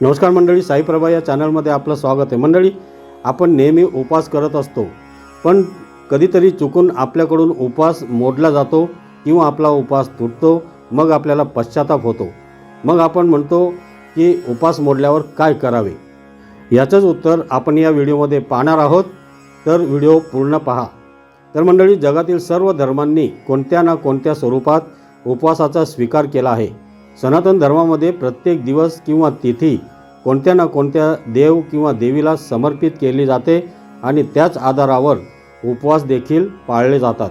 नमस्कार मंडळी साईप्रभा या चॅनलमध्ये आपलं स्वागत आहे. मंडळी आपण नेहमी उपवास करत असतो पण कधीतरी चुकून आपल्याकडून उपवास मोडला जातो किंवा आपला उपवास तुटतो मग आपल्याला पश्चाताप होतो. मग आपण म्हणतो की उपवास मोडल्यावर काय करावे? याचंच उत्तर आपण या व्हिडिओमध्ये पाहणार आहोत. तर व्हिडिओ पूर्ण पहा. तर मंडळी जगातील सर्व धर्मांनी कोणत्या ना कोणत्या स्वरूपात उपवासाचा स्वीकार केला आहे. सनातन धर्मामध्ये प्रत्येक दिवस किंवा तिथी कोणत्या ना कोणत्या देव किंवा देवीला समर्पित केली जाते आणि त्याच आधारावर उपवास देखील पाळले जातात.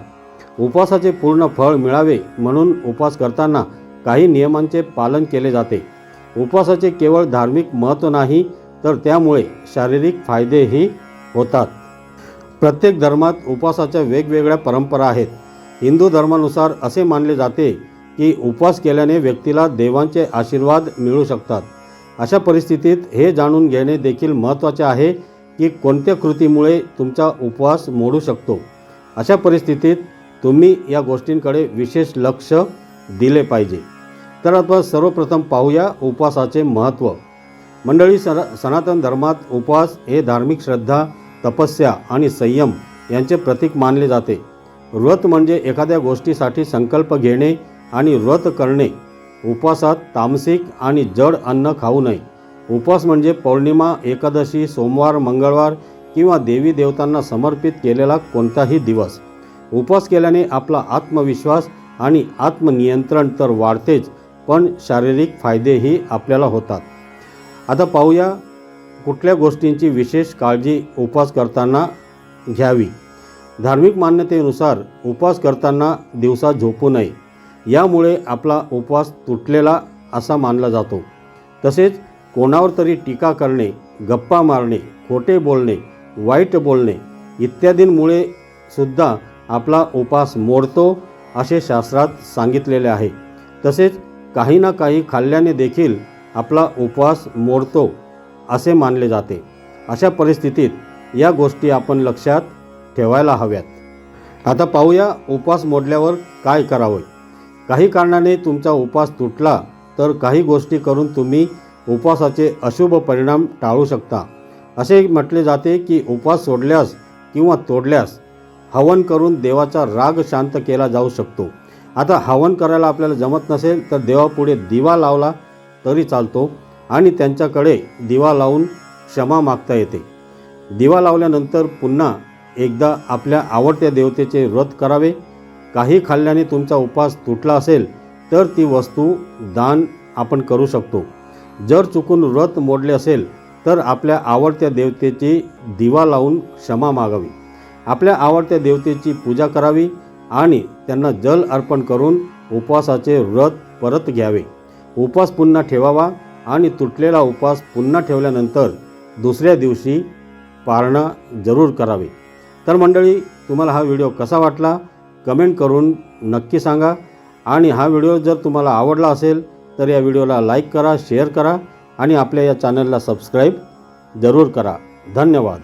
उपवासाचे पूर्ण फळ मिळावे म्हणून उपवास करताना काही नियमांचे पालन केले जाते. उपवासाचे केवळ धार्मिक महत्त्व नाही तर त्यामुळे शारीरिक फायदेही होतात. प्रत्येक धर्मात उपवासाच्या वेगवेगळ्या परंपरा आहेत. हिंदू धर्मानुसार असे मानले जाते की उपवास केल्याने व्यक्तीला देवांचे आशीर्वाद मिळू शकतात. अशा परिस्थितीत हे जाणून घेणे देखील महत्त्वाचे आहे की कोणत्या कृतीमुळे तुमचा उपवास मोडू शकतो. अशा परिस्थितीत तुम्ही या गोष्टींकडे विशेष लक्ष दिले पाहिजे. तर आता सर्वप्रथम पाहूया उपवासाचे महत्त्व. मंडळी सर सनातन धर्मात उपवास हे धार्मिक श्रद्धा तपस्या आणि संयम यांचे प्रतीक मानले जाते. व्रत म्हणजे एखाद्या गोष्टीसाठी संकल्प घेणे आणि व्रत करणे. उपवासात तामसिक आणि जड अन्न खाऊ नये. उपवास म्हणजे पौर्णिमा एकादशी सोमवार मंगळवार किंवा देवी देवतांना समर्पित केलेला कोणताही दिवस. उपवास केल्याने आपला आत्मविश्वास आणि आत्मनियंत्रण तर वाढतेच पण शारीरिक फायदेही आपल्याला होतात. आता पाहूया कुठल्या गोष्टींची विशेष काळजी उपवास करताना घ्यावी. धार्मिक मान्यतेनुसार उपवास करताना दिवसा झोपू नये. यामुळे आपला उपवास तुटलेला असा मानला जातो. तसेच कोणावर तरी टीका करणे गप्पा मारणे खोटे बोलणे वाईट बोलणे इत्यादींमुळे सुद्धा आपला उपवास मोडतो असे शास्त्रात सांगितलेले आहे. तसेच काही ना काही खाल्ल्याने देखील आपला उपवास मोडतो असे मानले जाते. अशा परिस्थितीत या गोष्टी आपण लक्षात ठेवायला हव्यात. आता पाहूया उपवास मोडल्यावर काय करावं. काही कारणाने तुमचा उपवास तुटला तर काही गोष्टी करून तुम्ही उपवासाचे अशुभ परिणाम टाळू शकता. असे म्हटले जाते की उपवास सोडल्यास किंवा तोडल्यास हवन करून देवाचा राग शांत केला जाऊ शकतो. आता हवन करायला आपल्याला जमत नसेल तर देवापुढे दिवा लावला तरी चालतो आणि त्यांच्याकडे दिवा लावून क्षमा मागता येते. दिवा लावल्यानंतर पुन्हा एकदा आपल्या आवडत्या देवतेचे व्रत करावे. काही खाल्ल्याने तुमचा उपवास तुटला असेल तर ती वस्तू दान आपण करू शकतो. जर चुकून व्रत मोडले असेल तर आपल्या आवडत्या देवतेची दिवा लावून क्षमा मागावी. आपल्या आवडत्या देवतेची पूजा करावी आणि त्यांना जल अर्पण करून उपवासाचे व्रत परत घ्यावे. उपवास पुन्हा ठेवावा आणि तुटलेला उपवास पुन्हा ठेवल्यानंतर दुसऱ्या दिवशी पारणा जरूर करावे. तर मंडळी तुम्हाला हा व्हिडिओ कसा वाटला? कमेंट करून नक्की सांगा. आणि हा व्हिडिओ जर तुम्हाला आवडला असेल तर या व्हिडिओला लाईक करा शेअर करा आणि आपल्या या चॅनलला सबस्क्राईब जरूर करा. धन्यवाद.